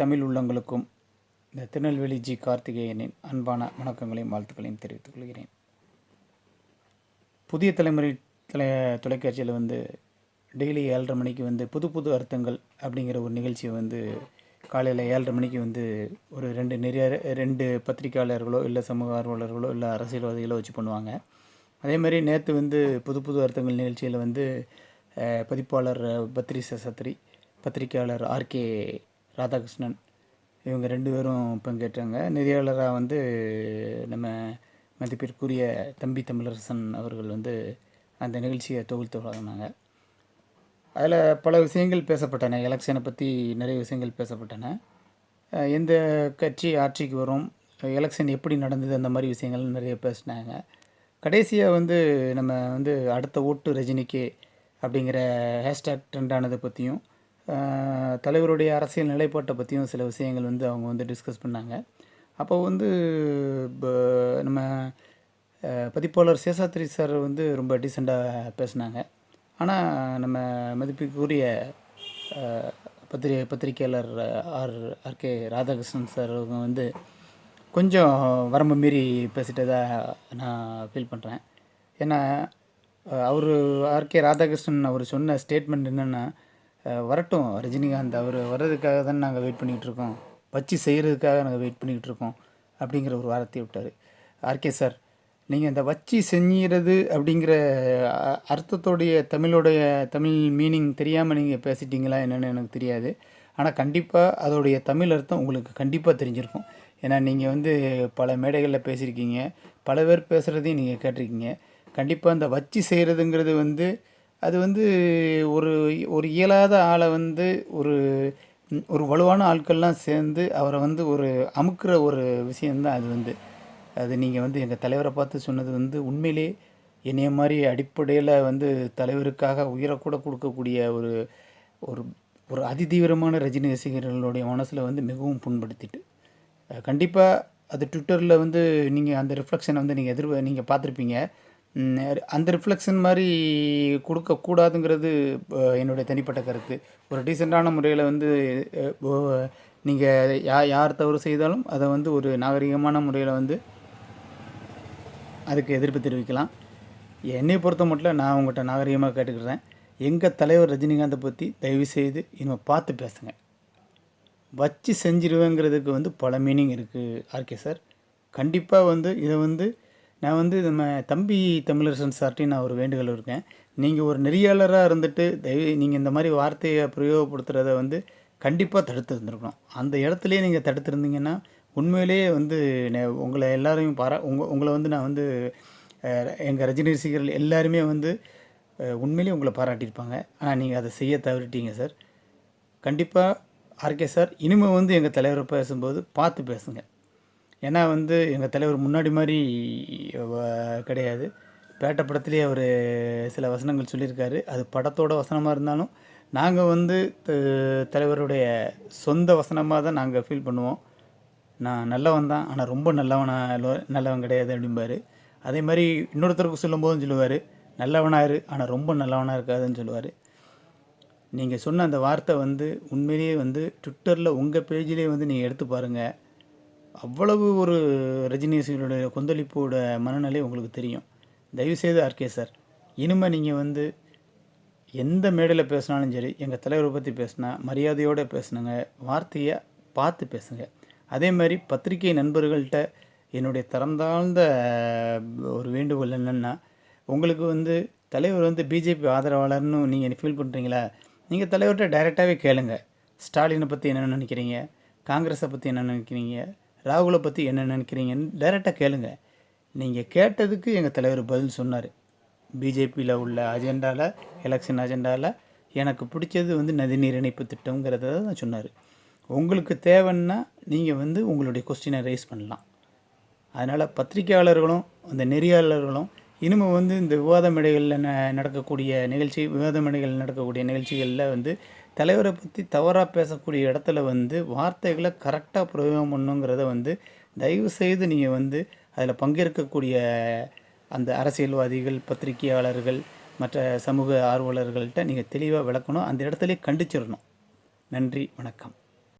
தமிழ் உள்ளங்களுக்கும் இந்த திருநெல்வேலி ஜி கார்த்திகேயனின் அன்பான வணக்கங்களையும் வாழ்த்துக்களையும் தெரிவித்துக் கொள்கிறேன். புதிய தலைமுறை தொலை தொலைக்காட்சியில் வந்து டெய்லி ஏழரை மணிக்கு வந்து புது புது அர்த்தங்கள் அப்படிங்கிற ஒரு நிகழ்ச்சியை வந்து காலையில் ஏழரை மணிக்கு வந்து ஒரு ரெண்டு நிறைய ரெண்டு பத்திரிக்கையாளர்களோ இல்லை சமூக ஆர்வலர்களோ இல்லை அரசியல்வாதிகளோ வச்சு பண்ணுவாங்க. அதே மாதிரி நேற்று வந்து புது புது அர்த்தங்கள் நிகழ்ச்சியில் வந்து பதிப்பாளர் பத்ரி சத்ரி பத்திரிக்கையாளர் ஆர்கே ராதாகிருஷ்ணன். இவங்க ரெண்டு பேரும் பங்கேற்றாங்க. நெறியாளராக வந்து நம்ம மதிப்பிற்குரிய தம்பி தமிழரசன் அவர்கள் வந்து அந்த நிகழ்ச்சியை தொகுத்து வழங்கினாங்க. அதில் பல விஷயங்கள் பேசப்பட்டன. எலெக்ஷனை பற்றி நிறைய விஷயங்கள் பேசப்பட்டன. எந்த கட்சி ஆட்சிக்கு வரும் எலெக்ஷன் எப்படி நடந்தது அந்த மாதிரி விஷயங்கள் நிறைய பேசினாங்க. கடைசியாக வந்து நம்ம வந்து அடுத்த ஓட்டு ரஜினிக்கு அப்படிங்கிற ஹேஷ்டேக் ட்ரெண்டானதை பற்றியும் தலைவருடைய அரசியல் நிலைப்பாட்டை பற்றியும் சில விஷயங்கள் வந்து அவங்க வந்து டிஸ்கஸ் பண்ணாங்க. அப்போ வந்து நம்ம பதிப்பாளர் சேஷாத்ரி சார் வந்து ரொம்ப டீசெண்டாக பேசினாங்க. ஆனால் நம்ம மதிப்புக்குரிய பத்திரி பத்திரிக்கையாளர் ஆர் ஆர்கே ராதாகிருஷ்ணன் சார் அவங்க வந்து கொஞ்சம் வரம்பு மீறி பேசிட்டதாக நான் ஃபீல் பண்ணுறேன் ஏன்னா அவர் ஆர்கே ராதாகிருஷ்ணன் அவர் சொன்ன ஸ்டேட்மெண்ட் என்னென்னா வரட்டும். ரஜினிகாந்த் அவர் வர்றதுக்காக தான் நாங்கள் வெயிட் பண்ணிகிட்டு இருக்கோம். வச்சு செய்கிறதுக்காக நாங்கள் வெயிட் பண்ணிகிட்டு இருக்கோம். அப்படிங்கிற ஒரு வார்த்தையை விட்டார். ஆர்கே சார் நீங்கள் இந்த வச்சு செஞ்சுறது அப்படிங்கிற அர்த்தத்தோடைய தமிழோடைய தமிழ் மீனிங் தெரியாமல் நீங்கள் பேசிட்டீங்களா என்னென்னு எனக்கு தெரியாது. ஆனால் கண்டிப்பாக அதோடைய தமிழ் அர்த்தம் உங்களுக்கு கண்டிப்பாக தெரிஞ்சிருக்கும். ஏன்னா நீங்கள் வந்து பல மேடைகளில் பேசியிருக்கீங்க. பல பேர் பேசுகிறதையும் நீங்கள் கேட்டிருக்கீங்க. கண்டிப்பாக அந்த வச்சு செய்கிறதுங்கிறது வந்து அது வந்து ஒரு ஒரு இயலாத ஆளை வந்து ஒரு ஒரு வலுவான ஆட்கள்லாம் சேர்ந்து அவரை வந்து ஒரு அமுக்குற ஒரு விஷயந்தான் அது வந்து. அது நீங்கள் வந்து எங்கள் தலைவரை பார்த்து சொன்னது வந்து உண்மையிலே என்னைய மாதிரி அடிப்படையில் வந்து தலைவருக்காக உயிரை கூட கொடுக்கக்கூடிய ஒரு ஒரு ஒரு அதிதீவிரமான ரஜினி ரசிகர்களுடைய மனசில் வந்து மிகவும் புண்படுத்திட்டு. கண்டிப்பாக அது ட்விட்டரில் வந்து நீங்கள் அந்த ரிஃப்ளெக்ஷனை வந்து நீங்கள் எதிர் நீங்கள் பார்த்துருப்பீங்க. அந்த ரிஃப்ளெக்ஷன் மாதிரி கொடுக்கக்கூடாதுங்கிறது என்னுடைய தனிப்பட்ட கருத்து. ஒரு டீசெண்டான முறையில் வந்து நீங்கள் யா யார் தவறு செய்தாலும் அதை வந்து ஒரு நாகரிகமான முறையில் வந்து அதுக்கு எதிர்ப்பு தெரிவிக்கலாம். என்னை பொறுத்த மட்டும் நான் உங்கள்கிட்ட நாகரிகமாக கேட்டுக்கிறேன். எங்கள் தலைவர் ரஜினிகாந்தை பற்றி தயவு செய்து இனிமேல் பார்த்து பேசுங்க. வச்சு செஞ்சிருவேங்கிறதுக்கு வந்து பல மீனிங் இருக்குது ஆர்கே சார். கண்டிப்பாக வந்து இதை வந்து நான் வந்து நம்ம தம்பி தமிழரசன் சார்ட்டையும் நான் ஒரு வேண்டுகோள் இருக்கேன் நீங்கள் ஒரு நெறியாளராக இருந்துட்டு தயவு நீங்கள் இந்த மாதிரி வார்த்தையை பிரயோகப்படுத்துகிறத வந்து கண்டிப்பாக தடுத்து இருந்திருக்கணும். அந்த இடத்துலையே நீங்கள் தடுத்துருந்தீங்கன்னா உண்மையிலேயே வந்து நெ- உங்களை எல்லாரையும் பாரா உங்கள் உங்களை வந்து நான் வந்து எங்கள் ரஜினி ரசிகர்கள் எல்லாருமே வந்து உண்மையிலேயே உங்களை பாராட்டியிருப்பாங்க. ஆனால் நீங்கள் அதை செய்ய தவறிட்டீங்க சார். கண்டிப்பாக ஆர்கே சார் இனிமேல் வந்து எங்கள் தலைவரை பேசும்போது பார்த்து பேசுங்கள் ஏன்னா வந்து எங்கள் தலைவர் முன்னாடி மாதிரி கிடையாது. பேட்ட படத்துலேயே அவர் சில வசனங்கள் சொல்லியிருக்காரு. அது படத்தோட வசனமாக இருந்தாலும் நாங்கள் வந்து தலைவருடைய சொந்த வசனமாக தான் நாங்கள் ஃபீல் பண்ணுவோம். நான் நல்லவன் தான் ஆனால் ரொம்ப நல்லவனா நல்லவன் கிடையாது அப்படிம்பாரு. அதே மாதிரி இன்னொருத்தருக்கு சொல்லும்போதும் சொல்லுவார் நல்லவனாரு ஆனால் ரொம்ப நல்லவனாக இருக்காதுன்னு சொல்லுவார். நீங்கள் சொன்ன அந்த வார்த்தை வந்து உண்மையிலேயே வந்து ட்விட்டரில் உங்கள் பேஜிலே வந்து நீங்கள் எடுத்து பாருங்கள் அவ்வளவு ஒரு ரஜினியோட கொந்தளிப்போட மனநிலை உங்களுக்கு தெரியும். தயவுசெய்து ஆர்கே சார் இனிமேல் நீங்கள் வந்து எந்த மேடையில் பேசினாலும் சரி எங்கள் தலைவரை பற்றி பேசினா மரியாதையோடு பேசுனுங்க வார்த்தையை பார்த்து பேசுங்க. அதே மாதிரி பத்திரிகை நண்பர்கள்ட்ட என்னுடைய திறந்தாழ்ந்த ஒரு வேண்டுகோள் என்னென்னா உங்களுக்கு வந்து தலைவர் வந்து பிஜேபி ஆதரவாளர்னு நீங்கள் ஃபீல் பண்ணுறீங்களா நீங்கள் தலைவர்கிட்ட டைரெக்டாகவே கேளுங்க. ஸ்டாலினை பற்றி என்னென்னு நினைக்கிறீங்க? காங்கிரஸை பற்றி என்ன நினைக்கிறீங்க? ராகுலை பற்றி என்ன நினைக்கிறீங்கன்னு டைரெக்டாக கேளுங்க. நீங்கள் கேட்டதுக்கு எங்கள் தலைவர் பதில் சொன்னார். பிஜேபியில் உள்ள அஜெண்டாவில் எலெக்ஷன் அஜெண்டாவில் எனக்கு பிடிச்சது வந்து நதிநீர் இணைப்பு திட்டங்கிறத தான் சொன்னார். உங்களுக்கு தேவைன்னா நீங்கள் வந்து உங்களுடைய கொஸ்டினை ரைஸ் பண்ணலாம். அதனால் பத்திரிக்கையாளர்களும் அந்த நெறியாளர்களும் இனிமேல் வந்து இந்த விவாத மேடைகளில் ந நடக்கக்கூடிய நிகழ்ச்சி விவாத மேடைகளில் நடக்கக்கூடிய நிகழ்ச்சிகளில் வந்து தலைவரை பற்றி தவறாக பேசக்கூடிய இடத்துல வந்து வார்த்தைகளை கரெக்டாக பிரயோகம் பண்ணுங்கிறத வந்து தயவு செய்து நீங்கள் வந்து அதில் பங்கேற்கக்கூடிய அந்த அரசியல்வாதிகள் பத்திரிகையாளர்கள் மற்ற சமூக ஆர்வலர்கள்ட்ட நீங்கள் தெளிவாக விளக்கணும். அந்த இடத்துலையே கண்டிச்சிடணும். நன்றி வணக்கம்.